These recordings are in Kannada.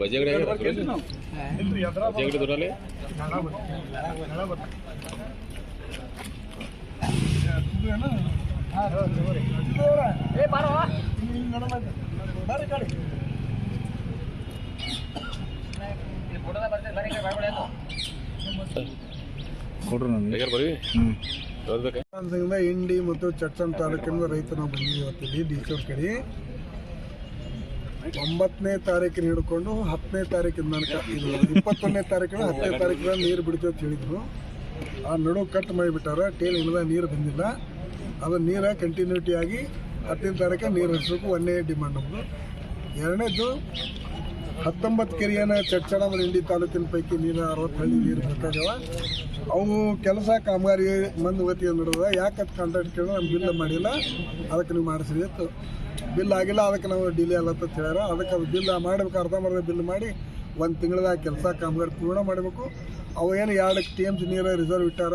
ಬಜೆಗಡೆ ಬಜೆಗಡೆ ದೂರಲ್ಲಿ ಹೇಗೆ ಬರ್ರಿ ಓದ್ಬೇಕಾ ಇಂಡಿ ಮತ್ತು ಚಟ್ಸನ್ ತಾಲೂಕಿನ ರೈತ ನಾವು ಬಂದಿದ್ದೀವಿ ಇವತ್ತಿಲ್ಲಿ ಡಿ ಸಿ ಅವ್ರ ಕಡೆ. ಒಂಬತ್ತನೇ ತಾರೀಕಿನ ಹಿಡ್ಕೊಂಡು ಹತ್ತನೇ ತಾರೀಕಿನ ತನಕ ಇದು ಇಪ್ಪತ್ತೊಂದನೇ ತಾರೀಕಿನ ಹತ್ತನೇ ತಾರೀಕಿನ ನೀರು ಬಿಡ್ತೀವಿ ಅಂತ ಹೇಳಿದ್ರು. ಆ ನಡು ಕಟ್ ಮಾಡಿಬಿಟ್ಟಾರ ಟೇಲ್ ಇಲ್ಲದ ನೀರು ಬಂದಿಲ್ಲ. ಅದು ನೀರ ಕಂಟಿನ್ಯೂಟಿ ಆಗಿ ಹತ್ತನೇ ತಾರೀಕು ನೀರು ಹರಿಸ್ಬೇಕು ಒಂದೇ ಡಿಮಾಂಡ್ ನಮ್ಮದು ಎರಡನೇದು ಹತ್ತೊಂಬತ್ತು ಕೆರೆಯನ್ನು ಚಡ್ಚಡ ಇಂಡಿ ತಾಲೂಕಿನ ಪೈಕಿ ನೀರು ಅರವತ್ತು ಹಳ್ಳಿ ನೀರು ಬೇಕಾಗ್ಯಾವ ಅವು ಕೆಲಸ ಕಾಮಗಾರಿ ಮಂದು ಗತಿ ನಡೆದ ಯಾಕೆ ಕಾಂಟ್ರಾಕ್ಟ್ ಕೇಳೋ ನಮ್ಮ ಬಿಲ್ ಮಾಡಿಲ್ಲ. ಅದಕ್ಕೆ ನೀವು ಮಾಡಿಸ್ರಿ ಇತ್ತು ಬಿಲ್ ಆಗಿಲ್ಲ, ಅದಕ್ಕೆ ನಾವು ಡಿಲೇ ಅಂತ ಹೇಳ್ಯಾರ. ಅದಕ್ಕೆ ಅದು ಬಿಲ್ ಮಾಡ್ಬೇಕು ಅರ್ಧಂಬರ್ಧ ಬಿಲ್ ಮಾಡಿ ಒಂದು ತಿಂಗಳದಾಗ ಕೆಲಸ ಕಾಮಗಾರಿ ಪೂರ್ಣ ಮಾಡಬೇಕು. ಅವು ಏನು ಎರಡು ಟಿ ಎಂ ಸಿ ನೀರು ರಿಸರ್ವ್ ಇಟ್ಟಾರ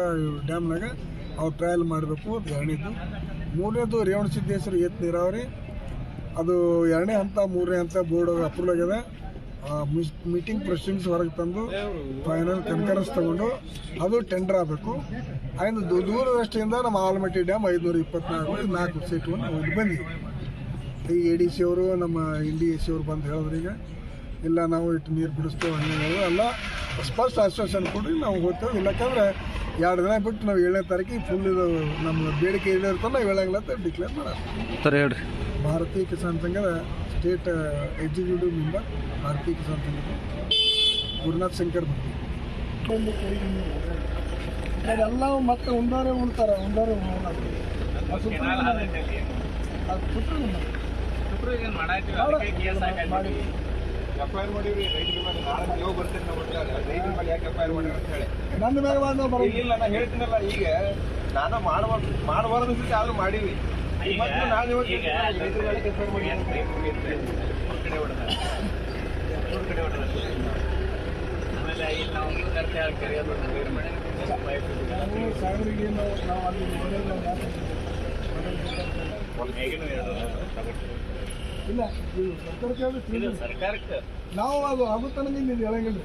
ಡ್ಯಾಮ್ನಾಗ, ಅವು ಟ್ರಯಲ್ ಮಾಡಬೇಕು ಎರಡನೇದು ಮೂರನೇದು ರೇವಣ ಸಿದ್ದೇಶ್ವರ ಏತ್ ನೀರಾವರಿ. ಅದು ಎರಡನೇ ಹಂತ, ಮೂರನೇ ಹಂತ ಬೋರ್ಡ್ ಅಪ್ರೂವ್ ಆಗಿದೆ ಮೀಟಿಂಗ್ ಪ್ರೊಸೀಡಿಂಗ್ಸ್ ಹೊರಗೆ ತಂದು ಫೈನಲ್ ಕನ್ಕರೆನ್ಸ್ ತಗೊಂಡು ಅದು ಟೆಂಡರ್ ಆಗಬೇಕು. ಆಯ್ತು ದೂರದೃಷ್ಟಿಯಿಂದ ನಮ್ಮ ಆಲಮಟ್ಟಿ ಡ್ಯಾಮ್ ಐದುನೂರ ಇಪ್ಪತ್ನಾಲ್ಕು ನಾಲ್ಕು ಸೀಟು ಹೋಗಿ ಬಂದಿದ್ದೀವಿ ಈ ಎ ಡಿ ಸಿ ಅವರು ನಮ್ಮ ಇಂಡಿ ಎ ಸಿ ಅವರು ಬಂದು ಹೇಳಿದ್ರು ಈಗ ಇಲ್ಲ ನಾವು ಇಟ್ಟು ನೀರು ಬಿಡಿಸ್ತೇವೆ ಹಂಗೆ ಹೇಳೋದು ಎಲ್ಲ ಸ್ಪಷ್ಟ ಆಶ್ವಾಸನ ಕೊಡಿ ನಾವು ಹೋಗ್ತೇವೆ. ಇಲ್ಲಕ್ಕಂದ್ರೆ ಎರಡು ದಿನ ಬಿಟ್ಟು ನಾವು ಏಳನೇ ತಾರೀಕಿಗೆ ಫುಲ್ ಇದು ನಮ್ಮ ಬೇಡಿಕೆ ಈಡೇರ್ತಲ್ಲ ನಾವು ಹೇಳಂಗಿಲ್ಲ ಅಂತ ಡಿಕ್ಲೇರ್ ಸರ್ ಹೇಳ್ರಿ. ಭಾರತೀಯ ಕಿಸಾನ್ ಸಂಘದ ಸ್ಟೇಟ್ ಎಕ್ಸಿಕ್ಯೂಟಿವ್ ಮೆಂಬರ್ ಭಾರತೀಯ ಕಿಸಾನ್ ಸಂಘದ ಗುರುನಾಥ್ ಶಂಕರ್ ಬಂದು ಎಲ್ಲ ಮತ್ತೆ ಉಂಡಾರೆ ಉಣ್ತಾರೆ ಉಂಡಾರೆ ನನ್ನ ಮೇಲೆ ಹೇಳ್ತೀನಲ್ಲ ಈಗ ನಾನು ಮಾಡಬಾರ್ದು ಮಾಡಬಾರ್ದು ಆದ್ರೂ ಮಾಡೀವಿ ಮತ್ತೆ ನಾನು ಇವತ್ತು ರೈತರ ಮೇಲೆ ಎಫ್ಐಆರ್ ಮಾಡಿ ಅಂತ ನಾವು ನಾವು ನಾವು ಅಲ್ಲಿ? ಇಲ್ಲ ಇದು ಸರ್ಕಾರಕ್ಕೆ. ಸರ್ಕಾರಕ್ಕೆ. ನಾವು ಅದು ಆಗುತ್ತಾನೆ ನಿಮ್ಗೆ ಇದು ಹೇಳಂಗಿಲ್ಲ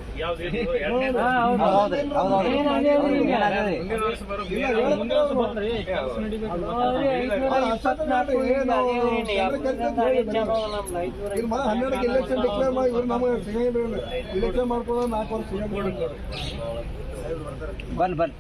ಹನ್ನೆರಡಕ್ಕೆ ಎಲೆಕ್ಷನ್ ಡಿಕ್ಲೇರ್ ಮಾಡಿ ಇವ್ರು ನಮಗೆ ಸಿಗಂಗಿಲ್ಲ ಇಲೆಕ್ಷನ್ ಮಾಡ್ಕೊಳ್ಳೋ ನಾಲ್ಕು ವರ್ಷ ಸಿಗಂಗಿಲ್ಲ ಬನ್ ಬನ್